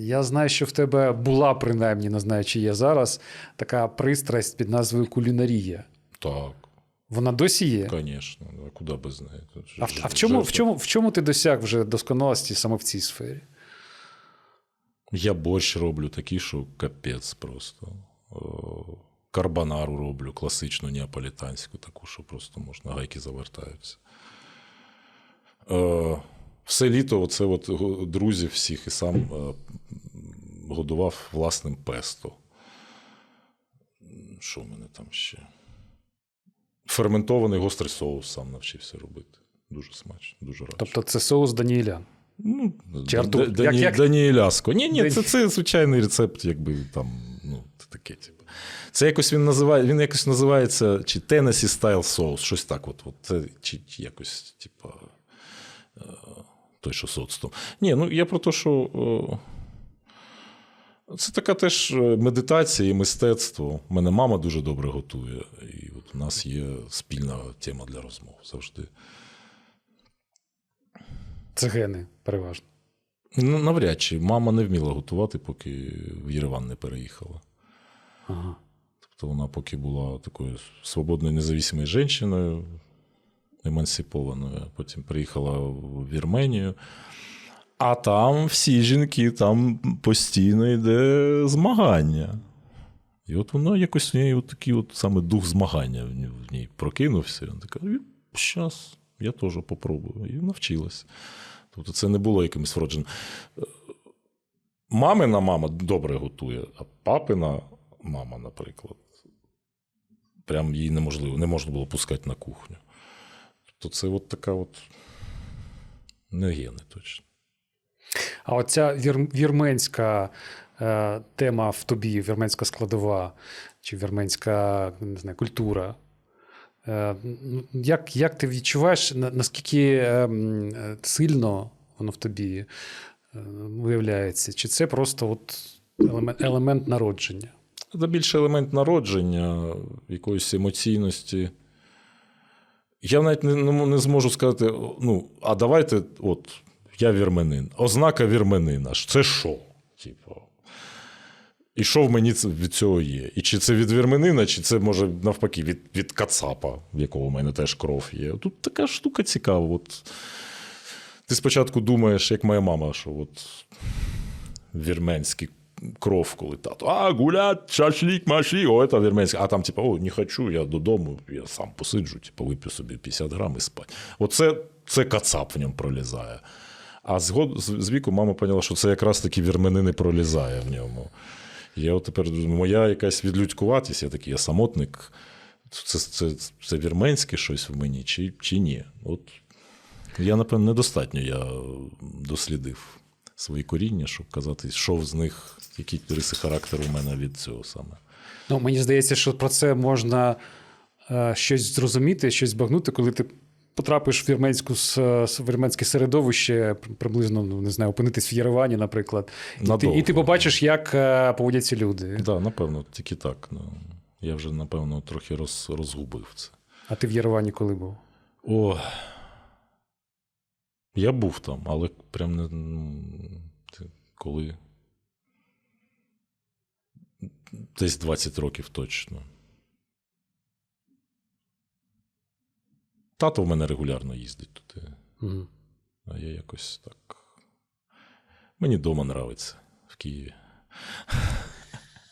Я знаю, що в тебе була принаймні, не знаю, чи є зараз, така пристрасть під назвою кулінарія. Так, Вона досі є. звісно. А куди без неї? А, в- а в, чому, в, чому, в чому ти досяг вже досконалості саме в цій сфері? Я борщ роблю такий, що капець просто. О, Карбонару роблю, класичну неаполітанську, таку, що просто можна гайки завертаються. Е, все літо оце от друзів всіх і сам е, годував власним песто. Що в мене там ще? Ферментований гострий соус сам навчився робити. Дуже смачно, дуже раджу. Тобто це соус Даніеля. Ну, Чи Д- Артур? Д- Як- як- Даніеляско. Ні, ні, Дані- це, це звичайний рецепт, якби там, ну, таке, типу. Це якось він називає, він якось називається чи Tennessee Style соус, щось так. От, от це, чи, якось, типу, е, той, що соцтом. Ні, ну я про те, що. Це така теж е, медитація і мистецтво. У мене мама дуже добре готує, і от у нас є спільна тема для розмов завжди. Це гени, переважно. Навряд чи. Мама не вміла готувати, поки в Єреван не переїхала. Ага. Тобто вона поки була такою свободною независимою жінкою, емансипованою, потім приїхала в Вірменію. А там всі жінки, там постійно йде змагання. І от воно якось в неї от такий от саме дух змагання в ній, прокинувся. Вона така, зараз я теж попробую. І навчилась. Тобто це не було якимось вродженим. Мамина мама добре готує, а папина мама, наприклад, прям їй неможливо, не можна було пускати на кухню. Тобто це от така от не гени точно. А оця вір, вірменська е, тема в тобі, вірменська складова чи вірменська не знаю, культура. Е, як, як ти відчуваєш, наскільки е, сильно воно в тобі виявляється? Чи це просто от елемент, елемент народження? Це більше елемент народження, якоїсь емоційності. Я навіть не, не зможу сказати: ну, а давайте, от, я вірменин. Ознака вірменина. Це що? Типу. І що в мені від цього є? І чи це від вірменина, чи це може навпаки від, від кацапа, в якого в мене теж кров є. Тут така штука цікава. От, ти спочатку думаєш, як моя мама, що от вірменський кров, коли тато, а, гулять, шашлік, маші, о, це вірменський. А там, типу, о, не хочу, я додому, я сам посиджу, типу, вип'ю собі 50 грам і спать. Оце це кацап в ньому пролізає. А згод, з, віку мама поняла, що це якраз таки вірменини пролізає в ньому. Я от тепер моя якась відлюдькуватість, я такий я самотник. Це, це, це, вірменське щось в мені, чи, чи ні? От я, напевно, недостатньо я дослідив свої коріння, щоб казати, що з них, які риси характеру в мене від цього саме. Ну, мені здається, що про це можна е, щось зрозуміти, щось збагнути, коли ти потрапиш в вірменську с- вірменське середовище, приблизно, ну, не знаю, опинитись в Єревані, наприклад. І ти, і ти побачиш, як е, поводяться люди. Так, да, напевно, тільки так. Ну, я вже, напевно, трохи роз, розгубив це. А ти в Єревані коли був? О, я був там, але прям не ну, коли. Десь 20 років точно. Тато в мене регулярно їздить туди. Угу. А я якось так. Мені вдома нравиться в Києві.